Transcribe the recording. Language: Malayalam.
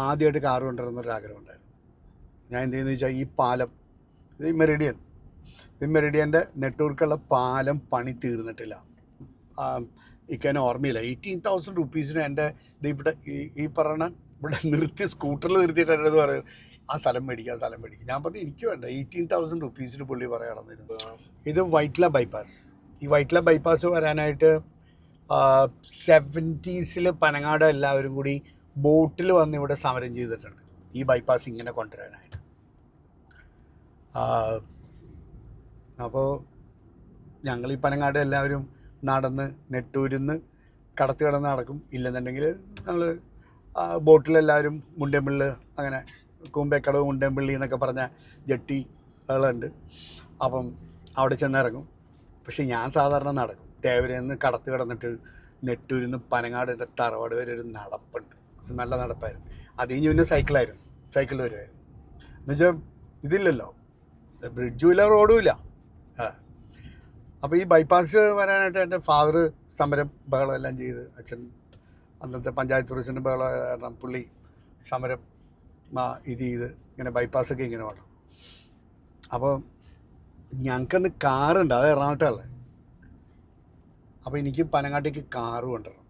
ആദ്യമായിട്ട് കാറ് ഒരു ആഗ്രഹം ഉണ്ടായിരുന്നു ഞാൻ എന്ത് ചെയ്യുന്നത് വെച്ചാൽ ഈ പാലം ഇത് മെറിഡിയൻ ഈ മെറിഡിയന്റെ നെറ്റ്വർക്കുള്ള പാലം പണി തീർന്നിട്ടില്ല. ആ, ഇക്കതിനെ ഓർമ്മയില്ല. എയ്റ്റീൻ തൗസൻഡ് റുപ്പീസിന് എന്റെ ഇത് ഇവിടെ ഈ ഈ പറഞ്ഞ ഇവിടെ നിർത്തി സ്കൂട്ടറിൽ നിർത്തിയിട്ട് എന്റെ പറയുന്നത് പറയും ആ സ്ഥലം മേടിക്കുക ആ സ്ഥലം മേടിക്കുക ഞാൻ പറഞ്ഞു എനിക്ക് വേണ്ട എയ്റ്റീൻ തൗസൻഡ് റുപ്പീസിന് പുള്ളി നടന്നിരുന്നു. ഇത് വൈറ്റ്ല ബൈപ്പാസ്. ഈ വൈറ്റ്ല ബൈപ്പാസ് വരാനായിട്ട് സെവന്റീസിൽ പനങ്ങാട് എല്ലാവരും കൂടി ബോട്ടിൽ വന്ന് ഇവിടെ സമരം ചെയ്തിട്ടുണ്ട്. ഈ ബൈപ്പാസ് ഇങ്ങനെ കൊണ്ടുവരാനായിട്ട്. അപ്പോൾ ഞങ്ങൾ ഈ പനങ്ങാട് എല്ലാവരും നടന്ന് നെട്ടൂരിന്ന് കടത്തി കിടന്ന് നടക്കും. ഇല്ലെന്നുണ്ടെങ്കിൽ ഞങ്ങൾ ബോട്ടിലെല്ലാവരും മുണ്ടേമ്പിൾ അങ്ങനെ കൂമ്പേക്കടവ് മുണ്ടേമ്പിള്ളി എന്നൊക്കെ പറഞ്ഞ ജട്ടികളുണ്ട് അപ്പം അവിടെ ചെന്നിറങ്ങും. പക്ഷെ ഞാൻ സാധാരണ നടക്കും. തേവരയിൽ നിന്ന് കടത്ത് കിടന്നിട്ട് നെട്ടൂരിൽ നിന്ന് പനങ്ങാടിന്റെ തറവാട് വരെ ഒരു നടപ്പുണ്ട്. നല്ല നടപ്പായിരുന്നു. അത് കഴിഞ്ഞ് പിന്നെ സൈക്കിളായിരുന്നു. സൈക്കിൾ വരുമായിരുന്നു എന്നുവെച്ചാൽ ഇതില്ലല്ലോ. ബ്രിഡ്ജും ഇല്ല റോഡും ഇല്ല. അപ്പോൾ ഈ ബൈപ്പാസ് വരാനായിട്ട് എന്റെ ഫാദർ സമരം ബഹളം എല്ലാം ചെയ്ത് അച്ഛൻ അന്നത്തെ പഞ്ചായത്ത് പ്രസിഡന്റ് ബഹളം കാരണം പുള്ളി സമരം ഇത് ചെയ്ത് ഇങ്ങനെ ബൈപ്പാസൊക്കെ ഇങ്ങനെ വേണം അപ്പോൾ ഞങ്ങൾക്കന്ന് കാറുണ്ട്. അത് എറണാകുളത്തല്ലേ അപ്പോൾ എനിക്ക് പനങ്ങാട്ടേക്ക് കാറ് കൊണ്ടുവരണം.